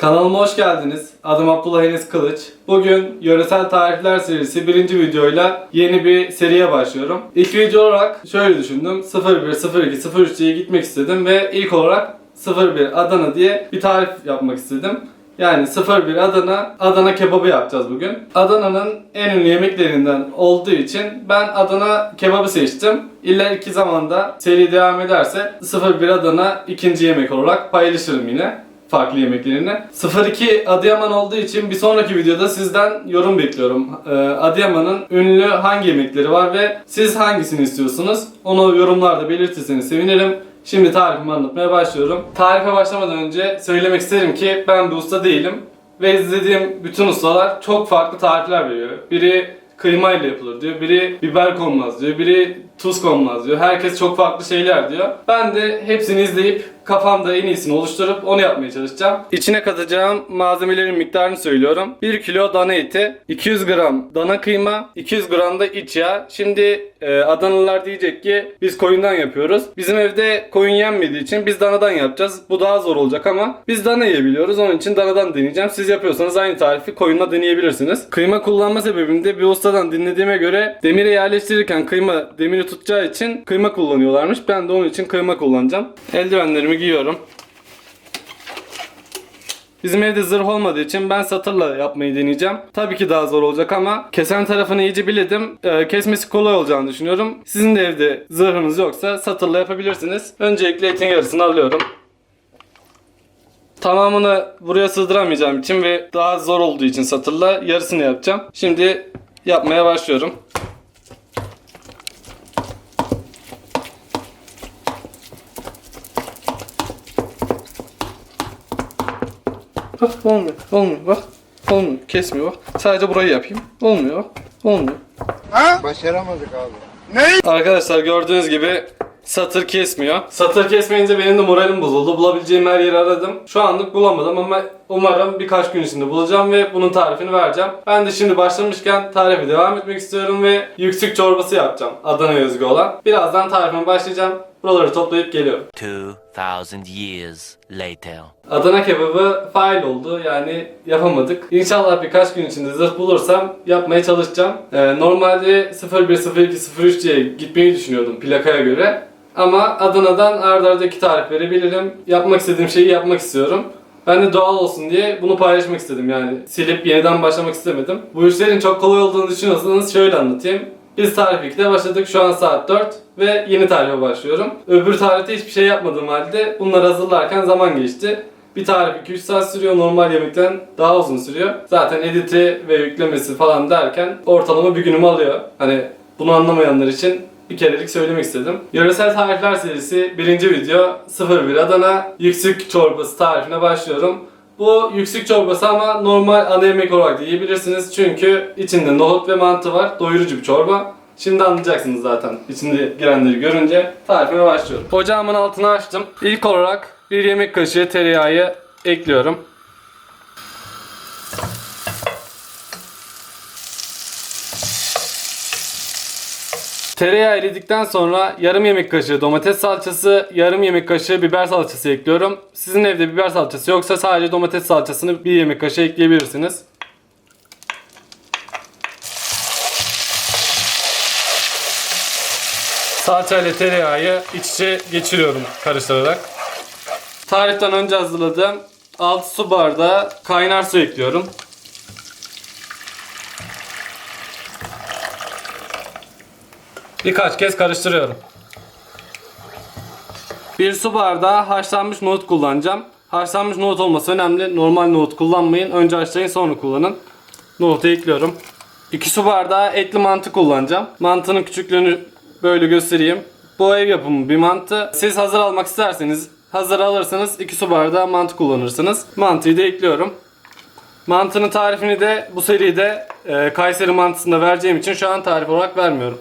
Kanalıma hoş geldiniz. Adım Abdullah Enes Kılıç. Bugün Yöresel Tarifler serisi birinci videoyla yeni bir seriye başlıyorum. İlk video olarak şöyle düşündüm. 01, 02, 03 diye gitmek istedim ve ilk olarak 01 Adana diye bir tarif yapmak istedim. Yani 01 Adana, Adana kebabı yapacağız bugün. Adana'nın en ünlü yemeklerinden olduğu için ben Adana kebabı seçtim. İleriki zamanda seri devam ederse 01 Adana ikinci yemek olarak paylaşırım yine farklı yemeklerini. 02 Adıyaman olduğu için bir sonraki videoda sizden yorum bekliyorum. Ee, Adıyaman'ın ünlü hangi yemekleri var ve siz hangisini istiyorsunuz? Onu yorumlarda belirtirseniz sevinirim. Şimdi tarifimi anlatmaya başlıyorum. Tarife başlamadan önce söylemek isterim ki ben bir usta değilim. Ve izlediğim bütün ustalar çok farklı tarifler veriyor. Biri kıyma ile yapılır diyor. Biri biber konmaz diyor. Biri tuz konmaz diyor. Herkes çok farklı şeyler diyor. Ben de hepsini izleyip kafamda en iyisini oluşturup onu yapmaya çalışacağım. İçine katacağım malzemelerin miktarını söylüyorum. 1 kilo dana eti, 200 gram dana kıyma, 200 gram da iç yağ. Şimdi e, Adanalılar diyecek ki biz koyundan yapıyoruz. Bizim evde koyun yenmediği için biz danadan yapacağız. Bu daha zor olacak ama biz dana yiyebiliyoruz. Onun için danadan deneyeceğim. Siz yapıyorsanız aynı tarifi koyunla deneyebilirsiniz. Kıyma kullanma sebebim de bir ustadan dinlediğime göre demire yerleştirirken kıyma demiri tutacağı için kıyma kullanıyorlarmış. Ben de onun için kıyma kullanacağım. Eldivenlerimi giyiyorum. Bizim evde zırh olmadığı için ben satırla yapmayı deneyeceğim. Tabii ki daha zor olacak ama kesen tarafını iyice biledim. Ee, kesmesi kolay olacağını düşünüyorum. Sizin de evde zırhınız yoksa satırla yapabilirsiniz. Öncelikle etin yarısını alıyorum. Tamamını buraya sığdıramayacağım için ve daha zor olduğu için satırla yarısını yapacağım. Şimdi yapmaya başlıyorum. Bak olmuyor. Olmuyor bak. Olmuyor. Kesmiyor bak. Sadece burayı yapayım. Olmuyor bak. Olmuyor. Başaramadık abi. Arkadaşlar gördüğünüz gibi satır kesmiyor. Satır kesmeyince benim de moralim bozuldu. Bulabileceğim her yeri aradım. Şu anlık bulamadım ama umarım birkaç gün içinde bulacağım ve bunun tarifini vereceğim. Ben de şimdi başlamışken tarife devam etmek istiyorum ve yüksük çorbası yapacağım. Adana özgü olan. Birazdan tarifime başlayacağım. Buraları toplayıp geliyorum. 2,000 years later. Adana kebabı fail oldu yani yapamadık. İnşallah birkaç gün içinde zırh bulursam yapmaya çalışacağım. Ee, normalde 01, 02, 03 diye gitmeyi düşünüyordum plakaya göre. Ama Adana'dan arda arda iki tarif verebilirim. Yapmak istediğim şeyi yapmak istiyorum. Ben de doğal olsun diye bunu paylaşmak istedim yani. Silip yeniden başlamak istemedim. Bu işlerin çok kolay olduğunu düşünüyorsanız şöyle anlatayım. Biz tarif 2'de başladık. Şu an saat 4 ve yeni tarife başlıyorum. Öbür tarihte hiçbir şey yapmadığım halde bunları hazırlarken zaman geçti. Bir tarif 2-3 saat sürüyor. Normal yemekten daha uzun sürüyor. Zaten editi ve yüklemesi falan derken ortalama bir günümü alıyor. Hani bunu anlamayanlar için bir kerelik söylemek istedim. Yöresel tarifler serisi birinci video 01 Adana yüksük çorbası tarifine başlıyorum. Bu yüksük çorbası ama normal ana yemek olarak da yiyebilirsiniz. Çünkü içinde nohut ve mantı var. Doyurucu bir çorba. Şimdi anlayacaksınız zaten içinde girenleri görünce. Tarifime başlıyorum. Ocağımın altını açtım. İlk olarak bir yemek kaşığı tereyağı ekliyorum. Tereyağı eridikten sonra yarım yemek kaşığı domates salçası, yarım yemek kaşığı biber salçası ekliyorum. Sizin evde biber salçası yoksa sadece domates salçasını bir yemek kaşığı ekleyebilirsiniz. Salça ile tereyağı iç içe geçiriyorum karıştırarak. Tariften önce hazırladığım 6 su bardağı kaynar su ekliyorum. Birkaç kez karıştırıyorum. Bir su bardağı haşlanmış nohut kullanacağım. Haşlanmış nohut olması önemli. Normal nohut kullanmayın. Önce haşlayın sonra kullanın. Nohutu ekliyorum. 2 su bardağı etli mantı kullanacağım. Mantının küçüklüğünü böyle göstereyim. Bu ev yapımı bir mantı. Siz hazır almak isterseniz hazır alırsanız 2 su bardağı mantı kullanırsınız. Mantıyı da ekliyorum. Mantının tarifini de bu seride e, Kayseri mantısında vereceğim için şu an tarif olarak vermiyorum.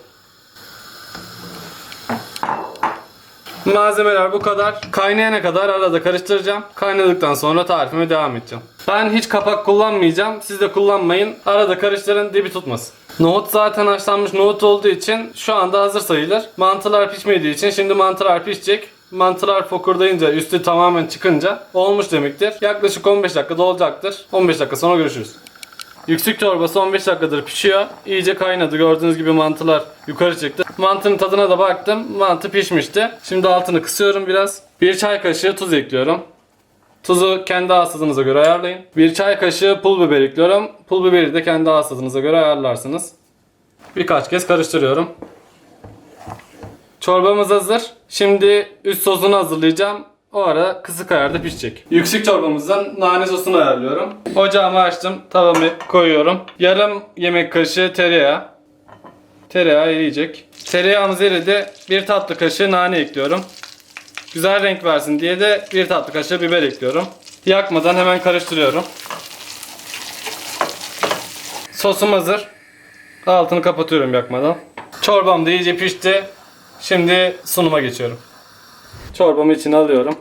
Malzemeler bu kadar. Kaynayana kadar arada karıştıracağım. Kaynadıktan sonra tarifime devam edeceğim. Ben hiç kapak kullanmayacağım. Siz de kullanmayın. Arada karıştırın dibi tutmasın. Nohut zaten haşlanmış nohut olduğu için şu anda hazır sayılır. Mantılar pişmediği için şimdi mantılar pişecek. mantılar fokurdayınca, üstü tamamen çıkınca olmuş demektir. Yaklaşık 15 dakikada olacaktır. 15 dakika sonra görüşürüz. Yüksük çorbası 15 dakikadır pişiyor. İyice kaynadı. Gördüğünüz gibi mantılar yukarı çıktı. Mantının tadına da baktım. Mantı pişmişti. Şimdi altını kısıyorum biraz. Bir çay kaşığı tuz ekliyorum. Tuzu kendi ağız göre ayarlayın. Bir çay kaşığı pul biber ekliyorum. Pul biberi de kendi ağız göre ayarlarsınız. Birkaç kez karıştırıyorum. Çorbamız hazır. Şimdi üst sosunu hazırlayacağım. O ara kısık ayarda pişecek. Yüksek çorbamızdan nane sosunu ayarlıyorum. Ocağımı açtım. Tavamı koyuyorum. Yarım yemek kaşığı tereyağı. Tereyağı eriyecek. Tereyağımız eridi. Bir tatlı kaşığı nane ekliyorum. Güzel renk versin diye de bir tatlı kaşığı biber ekliyorum. Yakmadan hemen karıştırıyorum. Sosum hazır. Altını kapatıyorum yakmadan. Çorbam da iyice pişti. Şimdi sunuma geçiyorum. Çorbamı içine alıyorum.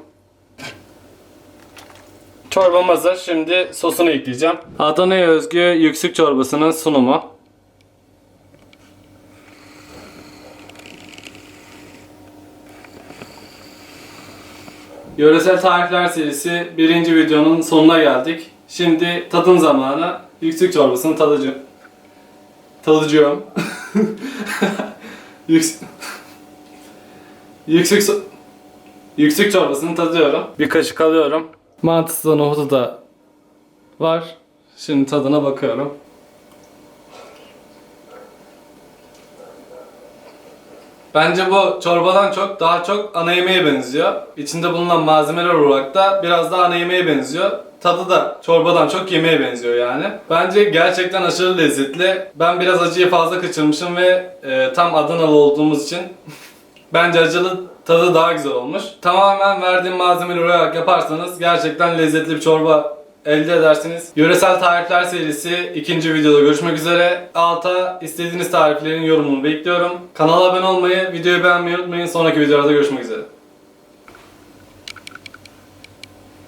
Çorbam hazır. Şimdi sosunu ekleyeceğim. Adana'ya özgü yüksek çorbasının sunumu. Yöresel Tarifler serisi birinci videonun sonuna geldik. Şimdi tadım zamanı. Yüksek çorbasını tadıcı. Tadıcıyorum. yüksek... Yüksek so- Yüksek çorbasını tadıyorum. Bir kaşık alıyorum. Mantısı da nohutu da var. Şimdi tadına bakıyorum. Bence bu çorbadan çok daha çok ana yemeğe benziyor. İçinde bulunan malzemeler olarak da biraz daha ana yemeğe benziyor. Tadı da çorbadan çok yemeğe benziyor yani. Bence gerçekten aşırı lezzetli. Ben biraz acıyı fazla kaçırmışım ve e, tam Adanalı olduğumuz için Bence acılı tadı daha güzel olmuş. Tamamen verdiğim malzemeleri olarak yaparsanız gerçekten lezzetli bir çorba elde edersiniz. Yöresel Tarifler serisi ikinci videoda görüşmek üzere. Alta istediğiniz tariflerin yorumunu bekliyorum. Kanala abone olmayı, videoyu beğenmeyi unutmayın. Sonraki videolarda görüşmek üzere.